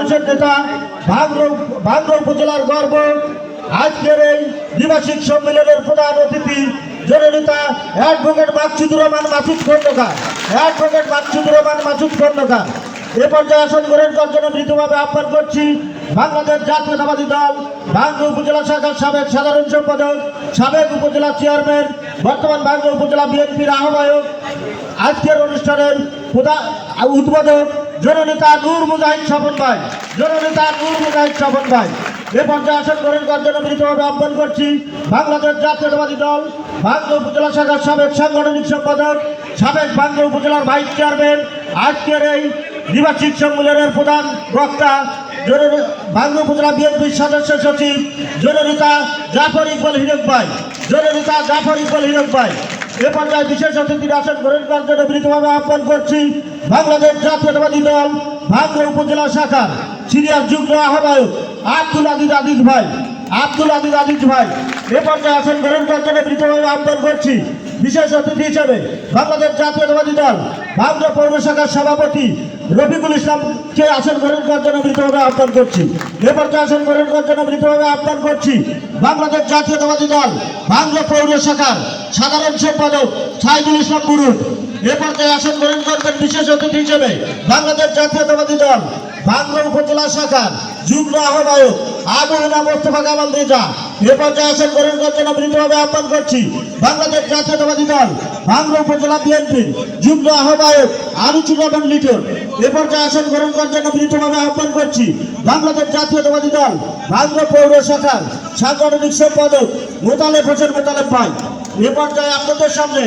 মানুষের নেতা ভাঙ্গর উপজেলার গর্ব। আজকের এই দ্বিবার্ষিক সম্মেলনের প্রধান অতিথি জননেতা অ্যাডভোকেট মাকসুদুর রহমান মাসুদ খন্দকার। অ্যাডভোকেট মাকসুদুর রহমান মাসুদ খন্দকার। এ পর্যায়ে আসন গ্রহণ করার জন্য মৃতভাবে আহ্বান করছি বাংলাদেশ জাতীয়তাবাদী দল ভাঙ্গা উপজেলা শাখার সাবেক সাধারণ সম্পাদক, সাবেক উপজেলা চেয়ারম্যান, বর্তমান ভাঙ্গা উপজেলা বিএনপির আহ্বায়ক। আজকের অনুষ্ঠানের প্রধান উদ্বোধক জননেতা নূর মুজাহিদ স্বপন ভাই, জননেতা নূর মুজাহিদ স্বপন ভাই। এ পর্যায়ে আসন গ্রহণ করার জন্য মৃতভাবে আহ্বান করছি বাংলাদেশ জাতীয়তাবাদী দল ভাঙ্গা উপজেলা শাখার সাবেক সাংগঠনিক সম্পাদক, সাবেক ভাঙ্গা উপজেলার ভাইস চেয়ারম্যান, আজকের এই দ্বিবার্ষিক সম্মেলনের প্রধান বক্তা ভাঙ্গা উপজেলা বিএনপির সদস্য সচিব, জননেতা জাফর ইকবাল হিরক ভাই, জননেতা জাফর ইকবাল হিরক ভাই। এ বিশেষ অতিথির আসন গ্রহণ করার জন্য বিনীতভাবে আহ্বান করছি বাংলাদেশ জাতীয়তাবাদী দল ভাঙ্গা উপজেলা শাখার সিনিয়র যুগ্ম আহ্বায়ক আব্দুল আজিজ ভাই, আব্দুল আজিজ আজিজ ভাই। এ আসন গ্রহণ করার জন্য আহ্বান করছি বিশেষ অতিথি হিসেবে বাংলাদেশ জাতীয়তাবাদী দল ভাঙ্গা পৌর শাখার সভাপতি রফিকুল ইসলামকে আসন গ্রহণ করার জন্য মৃতভাবে আহ্বান করছি। পর্যায়ে আসন গ্রহণ করার জন্য মৃতভাবে আহ্বান করছি। বাংলাদেশ জাতীয়তাবাদী দল বাংলা পৌর শাখার সাধারণ সম্পাদক সাইদুল ইসলাম মুরুদ এ পর্যায়ে আসন গ্রহণ করবেন বিশেষ অতিথি হিসেবে বাংলাদেশ জাতীয়তাবাদী দল বাংলা উপজেলা শাখার যুগ্ম আহ্বায়ক আবু মোস্তফা কামাল রেজা। পর্যায়ে আসন গ্রহণ করার জন্য আহ্বান করছি। বাংলাদেশ জাতীয়তাবাদী দল, বাংলা উপজেলা বিএনপির যুগ্ম আহ্বায়ক আলুচুর রহমান লিটন। পর্যায়ে আসন গ্রহণ করার জন্য মৃতভাবে আহ্বান করছি। বাংলাদেশ জাতীয়তাবাদী দল, বাংলা পৌর শাখার সাংগঠনিক সম্পাদক মোতালেব হোসেন মোতালেব ভাই। এ পর্যায়ে আপনাদের সামনে।